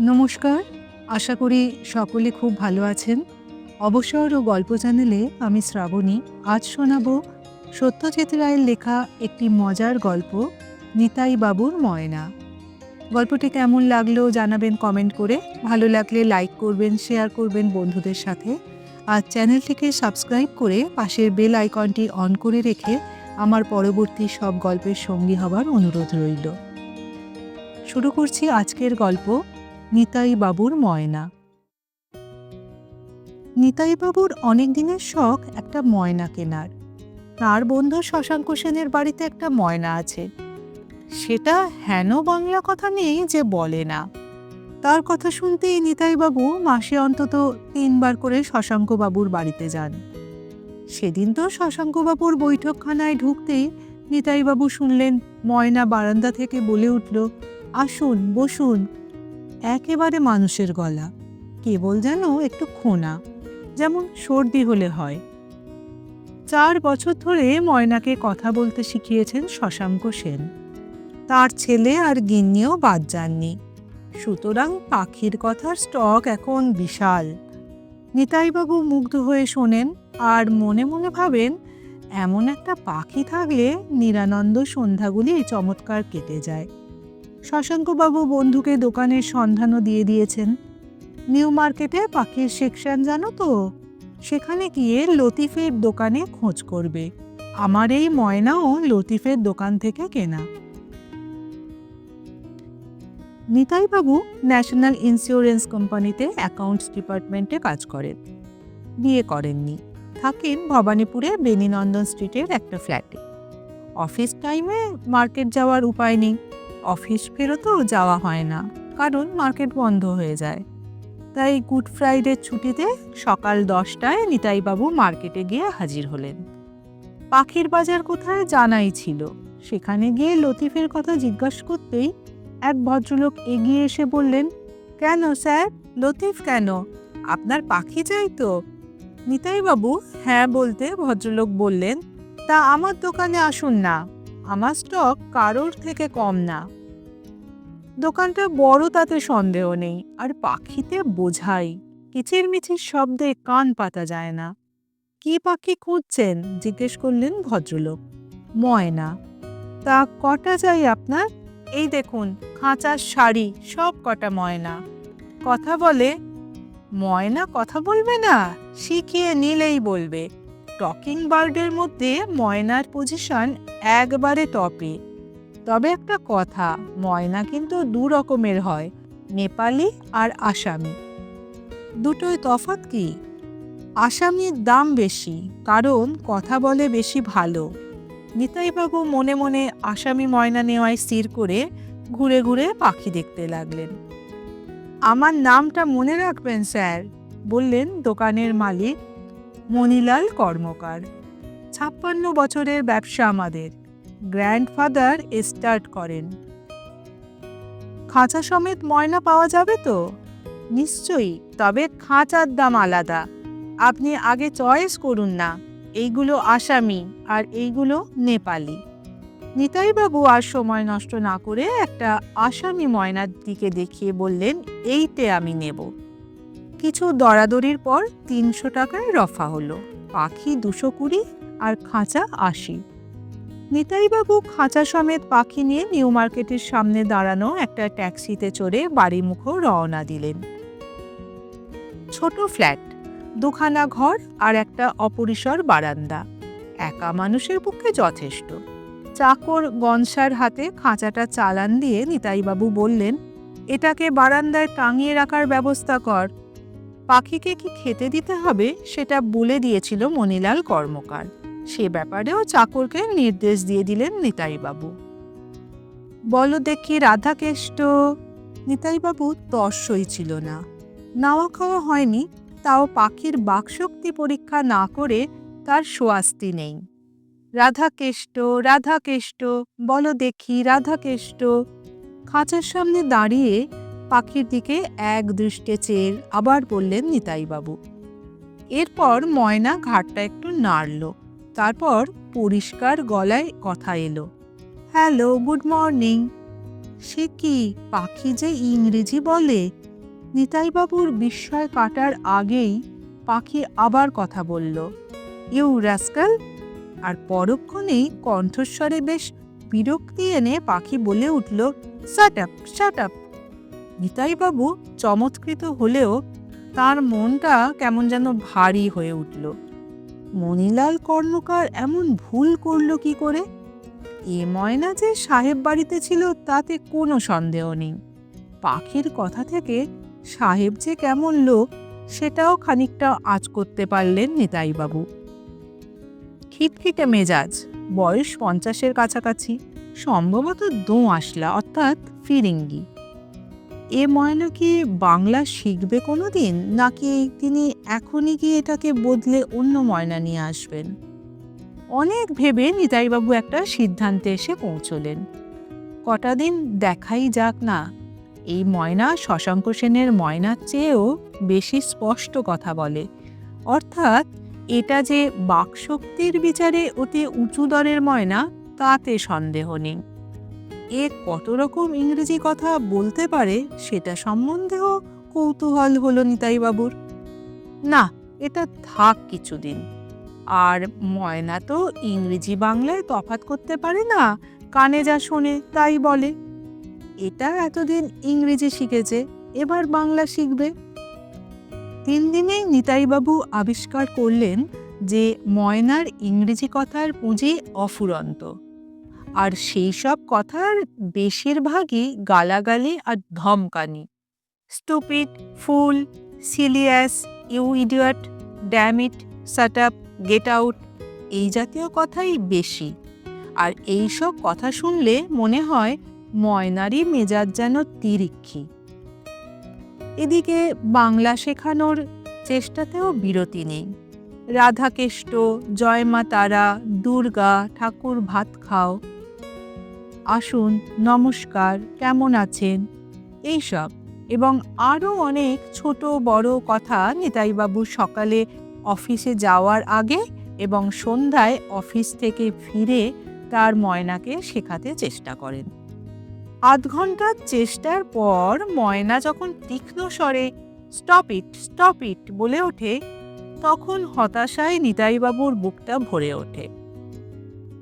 নমস্কার, আশা করি সকলে খুব ভালো আছেন। অবসর ও গল্প চ্যানেলে আমি শ্রাবণী, আজ শোনাব সত্যজিৎ রায়ের লেখা একটি মজার গল্প, নিতাই বাবুর ময়না। গল্পটি কেমন লাগল জানাবেন কমেন্ট করে। ভালো লাগলে লাইক করবেন, শেয়ার করবেন বন্ধুদের সাথে। আর চ্যানেলটিকে সাবস্ক্রাইব করে পাশের বেল আইকনটি অন করে রেখে আমার পরবর্তী সব গল্পের সঙ্গী হবার অনুরোধ রইল। শুরু করছি আজকের গল্প নিতাই বাবুর ময়না। নিতাই বাবুর অনেক দিনের শখ একটা ময়না কেনার। তার বন্ধু শশাঙ্ক সেনের বাড়িতে একটা ময়না আছে। সেটা হেন বাংলা কথা নেই যে বলে না। তার কথা শুনতেই নিতাই বাবু মাসে অন্তত তিনবার করে শশাঙ্ক বাবুর বাড়িতে যান। সেদিন তো শশাঙ্ক বাবুর বৈঠকখানায় ঢুকতেই নিতাই বাবু শুনলেন ময়না বারান্দা থেকে বলে উঠল, আসুন, বসুন। একেবারে মানুষের গলা। কেবল যেন একটু খোনা, যেমন সর্দি হলে হয়। চার বছর ধরে ময়নাকে কথা বলতে শিখিয়েছেন শশাঙ্ক সেন। তার ছেলে আর গিন্নিও বাদ যাননি। সুতরাং পাখির কথার স্টক এখন বিশাল। নিতাইবাবু মুগ্ধ হয়ে শোনেন আর মনে মনে ভাবেন, এমন একটা পাখি থাকলে নিরানন্দ সন্ধ্যাগুলি চমৎকার কেটে যায়। শশাঙ্কবাবু বন্ধুকে দোকানের সন্ধানও দিয়ে দিয়েছেন। নিউ মার্কেটে পাখির সেকশন জানো তো? সেখানে গিয়ে লতিফের দোকানে খোঁজ করবে। আমার এই ময়নাও লতিফের দোকান থেকে কেনা। নিতাইবাবু ন্যাশনাল ইন্স্যুরেন্স কোম্পানিতে অ্যাকাউন্টস ডিপার্টমেন্টে কাজ করেন। বিয়ে করেননি। থাকেন ভবানীপুরে বেনিনন্দন স্ট্রিটের একটা ফ্ল্যাটে। অফিস টাইমে মার্কেট যাওয়ার উপায় নেই। অফিস ফেরতও যাওয়া হয় না, কারণ মার্কেট বন্ধ হয়ে যায়। তাই গুড ফ্রাইডের ছুটিতে সকাল দশটায় নিতাইবাবু মার্কেটে গিয়ে হাজির হলেন। পাখির বাজার কোথায় জানাই ছিল। সেখানে গিয়ে লতিফের কথা জিজ্ঞাসা করতেই এক ভদ্রলোক এগিয়ে এসে বললেন, কেন স্যার? লতিফ কেন? আপনার পাখি চাই তো। নিতাইবাবু হ্যাঁ বলতে ভদ্রলোক বললেন, তা আমার দোকানে আসুন না। আমার স্টক কারোর থেকে কম না। দোকানটা বড় তাতে সন্দেহ নেই, আর পাখিতে বোঝাই। কিচিরমিচির শব্দে কান পাতা যায় না। কি পাখি খুঁজছেন? জিজ্ঞেস করলেন ভদ্রলোক। ময়না। তা কটা চাই আপনার? এই দেখুন খাঁচার শাড়ি, সব কটা ময়না। কথা বলে, ময়না কথা বলবে না? শিখিয়ে নিলেই বলবে। টকিং বার্ডের মধ্যে ময়নার পজিশন একবারে টপে তবে একটা কথা, ময়না কিন্তু দু রকমের হয়, নেপালি আর আসামি। দুটোই তফাৎ কি? আসামির দাম বেশি, কারণ কথা বলে বেশি ভালো। নিতাইবাবু মনে মনে আসামি ময়না নেওয়ায় স্থির করে ঘুরে ঘুরে পাখি দেখতে লাগলেন। আমার নামটা মনে রাখবেন, স্যার, বললেন দোকানের মালিক মণিলাল কর্মকার। ছাপ্পান্ন বছরের ব্যবসা আমাদের। গ্র্যান্ডফাদার স্টার্ট করেন। খাঁচা সমেত ময়না পাওয়া যাবে তো? নিশ্চয়ই, তবে খাঁচার দাম আলাদা। আপনি আগে চয়েস করুন না, এইগুলো আসামি আর এইগুলো নেপালি। নিতাইবাবু আর সময় নষ্ট না করে একটা আসামি ময়নার দিকে দেখিয়ে বললেন এইতে আমি নেব। কিছু দরাদরির পর তিনশো টাকায় রফা হলো, পাখি দুশো কুড়ি আর খাঁচা আশি। নিতাইবাবু খাঁচা সমেত পাখি নিয়ে নিউ মার্কেটের সামনে দাঁড়ানো একটা ট্যাক্সিতে চড়ে বাড়িমুখো রওনা দিলেন। ছোট ফ্ল্যাট, দুখানা ঘর আর একটা অপরিসর বারান্দা। একা মানুষের পক্ষে যথেষ্ট। চাকর গনসার হাতে খাঁচাটা চালান দিয়ে নিতাইবাবু বললেন, এটাকে বারান্দায় টাঙিয়ে রাখার ব্যবস্থা কর। পাখিকে কি খেতে দিতে হবে সেটা বলে দিয়েছিল মনিলাল কর্মকার। সে ব্যাপারেও চাকরকে নির্দেশ দিয়ে দিলেন নিতাইবাবু। বলো দেখি রাধাকেষ্ট, নিতাইবাবু তর্সই ছিল না। নাওয়া খাওয়া হয়নি, তাও পাখির বাকশক্তি পরীক্ষা না করে তার সোয়াস্তি নেই। রাধাকেষ্ট রাধাকেষ্ট, বলো দেখি রাধাকেষ্ট। খাঁচার সামনে দাঁড়িয়ে পাখির দিকে এক দৃষ্টে চেয়ে আবার বললেন নিতাইবাবু। এরপর ময়না ঘাটটা একটু নাড়ল। তারপর পরিষ্কার গলায় কথা এলো। Hello, good morning. সে কি পাখি যে ইংরেজি বলে? নিতাইবাবুর বিস্ময় কাটার আগেই পাখি আবার কথা বলল, ইউ রাস্কাল? আর পরক্ষণেই কণ্ঠস্বরে বেশ বিরক্তি এনে পাখি বলে উঠল, shut up shut up. Nitaibabu চমৎকৃত হলেও তার মনটা কেমন যেন ভারী হয়ে উঠল। মণিলাল কর্ণকার এমন ভুল করল কি করে? এ ময়না যে সাহেব বাড়িতে ছিল তাতে কোনো সন্দেহ নেই। পাখির কথা থেকে সাহেব যে কেমন লোক, সেটাও খানিকটা আজ করতে পারলেন নিতাইবাবু। খিটখিটে মেজাজ, বয়স পঞ্চাশের কাছাকাছি। সম্ভবত দো আসলা, অর্থাৎ ফিরিঙ্গি। এ ময়না কি বাংলা শিখবে কোনো দিন নাকি তিনি এখনই কি এটাকে বদলে অন্য ময়না নিয়ে আসবেন? অনেক ভেবে নিতাইবাবু একটা সিদ্ধান্তে এসে পৌঁছলেন। কটা দিন দেখাই যাক না, এই ময়না শশাঙ্ক সেনের ময়নার চেয়েও বেশি স্পষ্ট কথা বলে। অর্থাৎ এটা যে বাকশক্তির বিচারে অতি উঁচু দরের ময়না, তাতে সন্দেহ নেই। এ কত রকম ইংরেজি কথা বলতে পারে সেটা সম্বন্ধেও কৌতূহল হলো নিতাইবাবুর। না, এটা থাক কিছুদিন। আর ময়না তো ইংরেজি বাংলায় তফাত করতে পারে না, কানে যা শোনে তাই বলে। এটা এতদিন ইংরেজি শিখেছে, এবার বাংলা শিখবে। তিন দিনেই নিতাইবাবু আবিষ্কার করলেন যে ময়নার ইংরেজি কথার পুঁজি অফুরন্ত। আর সেই সব কথার বেশিরভাগই গালাগালি আর ধমকানি। Stupid, fool, silly ass, you idiot damn it shut up, get out, এই জাতীয় কথাই বেশি। আর এই সব কথা শুনলে মনে হয় ময়নারই মেজাজ যেন তিরিক্ষি। এদিকে বাংলা শেখানোর চেষ্টাতেও বিরতি নেই। রাধাকেষ্ট জয়মা তারা, দুর্গা, ঠাকুর ভাত খাও আসুন, নমস্কার, কেমন আছেন? এইসব। এবং আরও অনেক ছোট বড় কথা নিতাইবাবু সকালে অফিসে যাওয়ার আগে এবং সন্ধ্যায় অফিস থেকে ফিরে তার ময়নাকে শেখাতে চেষ্টা করেন। আধ ঘণ্টার চেষ্টার পর ময়না যখন তীক্ষ্ণ স্বরে, স্টপ ইট স্টপ ইট বলে ওঠে, তখন হতাশায় নিতাইবাবুর বুকটা ভরে ওঠে।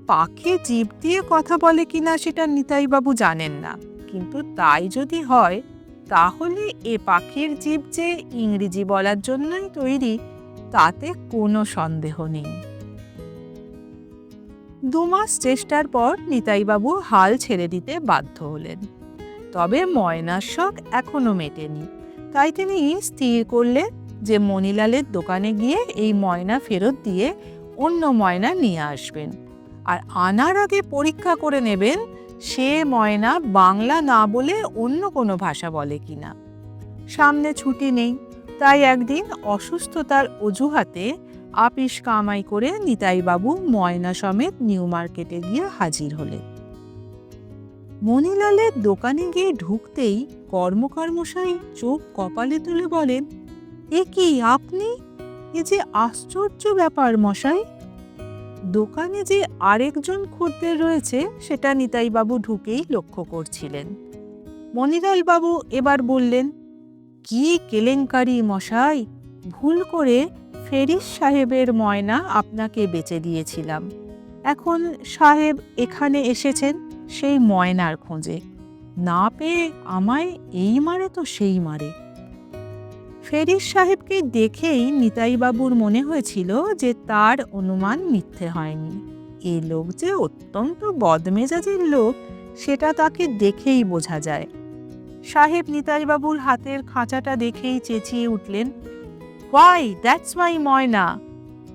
পাখি জীব দিয়ে কথা বলে কিনা সেটা নিতাইবাবু জানেন না। কিন্তু তাই যদি হয়, তাহলে এ পাখির জীব যে ইংরেজি বলার জন্যই তৈরি, তাতে কোনো সন্দেহ নেই। দু মাস চেষ্টার পর নিতাইবাবু হাল ছেড়ে দিতে বাধ্য হলেন। তবে ময়নার শখ এখনও মেটেনি। তাই তিনি স্থির করলেন যে মনিলালের দোকানে গিয়ে এই ময়না ফেরত দিয়ে অন্য ময়না নিয়ে আসবেন। আর আনার আগে পরীক্ষা করে নেবেন, সে ময়না বাংলা না বলে অন্য কোনো ভাষা বলে কিনা। সামনে ছুটি নেই, তাই একদিন অসুস্থতার অজুহাতে আপিস কামাই করে নিতাইবাবু ময়না সমেত নিউ মার্কেটে গিয়ে হাজির হলেন। মণিলালের দোকানে গিয়ে ঢুকতেই কর্মকর্মশাই চোখ কপালে তুলে বলেন, এ কি আপনি? এ যে আশ্চর্য ব্যাপার মশাই। দোকানে যে আরেকজন খদ্দের রয়েছে, সেটা নিতাইবাবু ঢুকেই লক্ষ্য করছিলেন। মনিলালবাবু এবার বললেন, কি কেলেঙ্কারি মশাই! ভুল করে ফেরিস সাহেবের ময়না আপনাকে বেচে দিয়েছিলাম। এখন সাহেব এখানে এসেছেন সেই ময়নার খোঁজে। না পেয়ে আমায় এই মারে তো সেই মারে। ফেরিস সাহেবকে দেখেই নিতাইবাবুর মনে হয়েছিল যে তার অনুমান মিথ্যে হয়নি। এ লোক যে অত্যন্ত বদমেজাজের লোক, সেটা তাকে দেখেই বোঝা যায়। সাহেব নিতাইবাবুর হাতের খাঁচাটা দেখেই চেঁচিয়ে উঠলেন ওয়াই দ্যাটস মাই ময়না!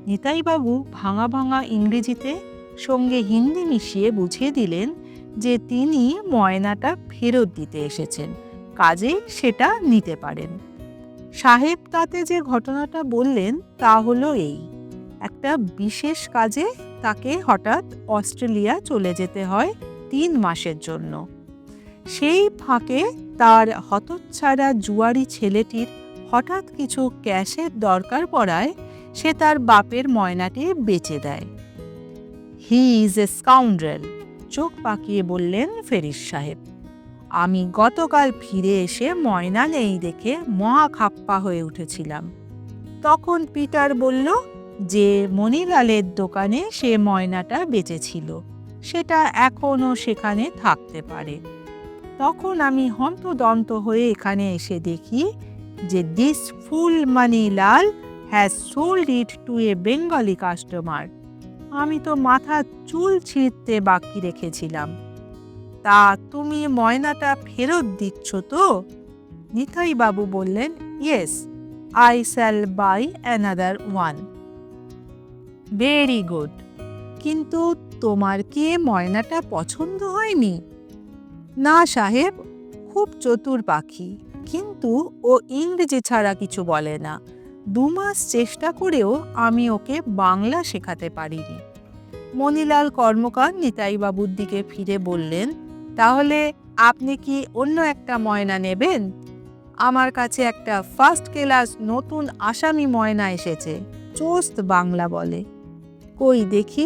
নিতাইবাবু ভাঙা ভাঙা ইংরেজিতে সঙ্গে হিন্দি মিশিয়ে বুঝিয়ে দিলেন যে তিনি ময়নাটা ফেরত দিতে এসেছেন কাজে সেটা নিতে পারেন। সাহেব তাতে যে ঘটনাটা বললেন তা হলো এই। একটা বিশেষ কাজে তাকে হঠাৎ অস্ট্রেলিয়া চলে যেতে হয় তিন মাসের জন্য। সেই ফাঁকে তার হতচ্ছাড়া জুয়ারি ছেলেটির হঠাৎ কিছু ক্যাশের দরকার পড়ায় সে তার বাপের ময়নাটি বেচে দেয়। হি ইজ এ স্কাউন্ড্রেল চোখ পাকিয়ে বললেন ফেরিস সাহেব। আমি গতকাল ফিরে এসে ময়না নেই দেখে মহা খাপ্পা হয়ে উঠেছিলাম। তখন পিটার বলল যে মণিলালের দোকানে সে ময়নাটা বেঁচেছিল, সেটা এখনও সেখানে থাকতে পারে। তখন আমি হন্তদন্ত হয়ে এখানে এসে দেখি যে this fool Mani Lal has sold it to a Bengali customer আমি তো মাথার চুল ছিঁড়তে বাকি রেখেছিলাম। তা তুমি ময়নাটা ফেরত দিচ্ছ তো? নিতাই বাবু বললেন yes I shall buy another one very good কিন্তু তোমার কি ময়নাটা পছন্দ হয়নি? না সাহেব, খুব চতুর পাখি, কিন্তু ও ইংরেজি ছাড়া কিছু বলে না। দু মাস চেষ্টা করেও আমি ওকে বাংলা শেখাতে পারিনি। মণিলাল কর্মকার নিতাইবাবুর দিকে ফিরে বললেন তাহলে আপনি কি অন্য একটা ময়না নেবেন? আমার কাছে একটা ফার্স্ট ক্লাস নতুন আসামি ময়না এসেছে, চোস্ত বাংলা বলে। কই দেখি?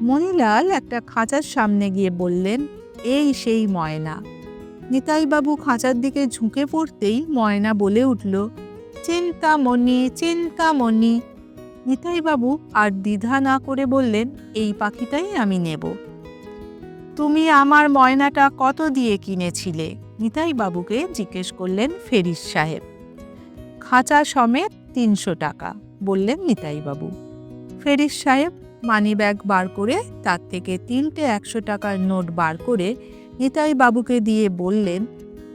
মণিলাল একটা খাঁচার সামনে গিয়ে বললেন, এই সেই ময়না। নিতাইবাবু খাঁচার দিকে ঝুঁকে পড়তেই ময়না বলে উঠল চিন্তামণি চিন্তামণি নিতাইবাবু আর দ্বিধা না করে বললেন, এই পাখিটাই আমি নেব। তুমি আমার ময়নাটা কত দিয়ে কিনেছিলে? নিতাইবাবুকে জিজ্ঞেস করলেন ফেরিস সাহেব। খাঁচা সমেত তিনশো টাকা, বললেন নিতাইবাবু ফেরিস সাহেব মানি ব্যাগ বার করে, তার থেকে তিনটে একশো টাকার নোট বার করে নিতাই বাবুকে দিয়ে বললেন,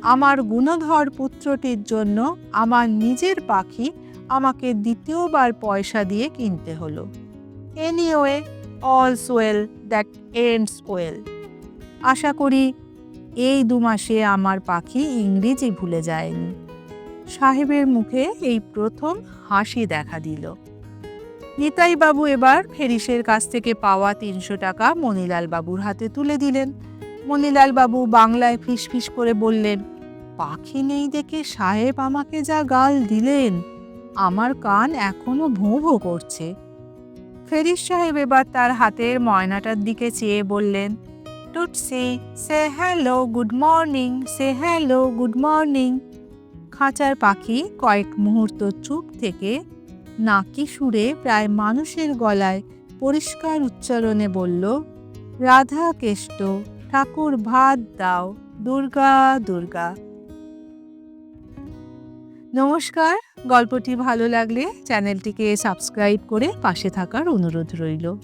আমার গুণধর পুত্রটির জন্য আমার নিজের পাখি আমাকে দ্বিতীয়বার পয়সা দিয়ে কিনতে হলো। Anyway, all's well that ends well. আশা করি এই দু মাসে আমার পাখি ইংরেজি ভুলে যায়নি। সাহেবের মুখে এই প্রথম হাসি দেখা দিল। নিতাই বাবু এবার ফেরিসের কাছ থেকে পাওয়া তিনশো টাকা মণিলাল বাবুর হাতে তুলে দিলেন। মণিলাল বাবু বাংলায় ফিসফিস করে বললেন, পাখি নেই দেখে সাহেব আমাকে যা গাল দিলেন, আমার কান এখনও ভোঁ ভোঁ করছে। ফেরিস সাহেব এবার তার হাতের ময়নাটার দিকে চেয়ে বললেন Tootsie say hello, good morning, say hello, good morning. খাঁচার পাখি কয়েক মুহূর্ত চুপ থেকে নাকি সুরে প্রায় মানুষের গলায় পরিষ্কার উচ্চারণে বলল, রাধা কেষ্ট, ঠাকুর ভাত দাও, দুর্গা দুর্গা। নমস্কার, গল্পটি ভালো লাগলে চ্যানেলটিকে সাবস্ক্রাইব করে পাশে থাকার অনুরোধ রইল।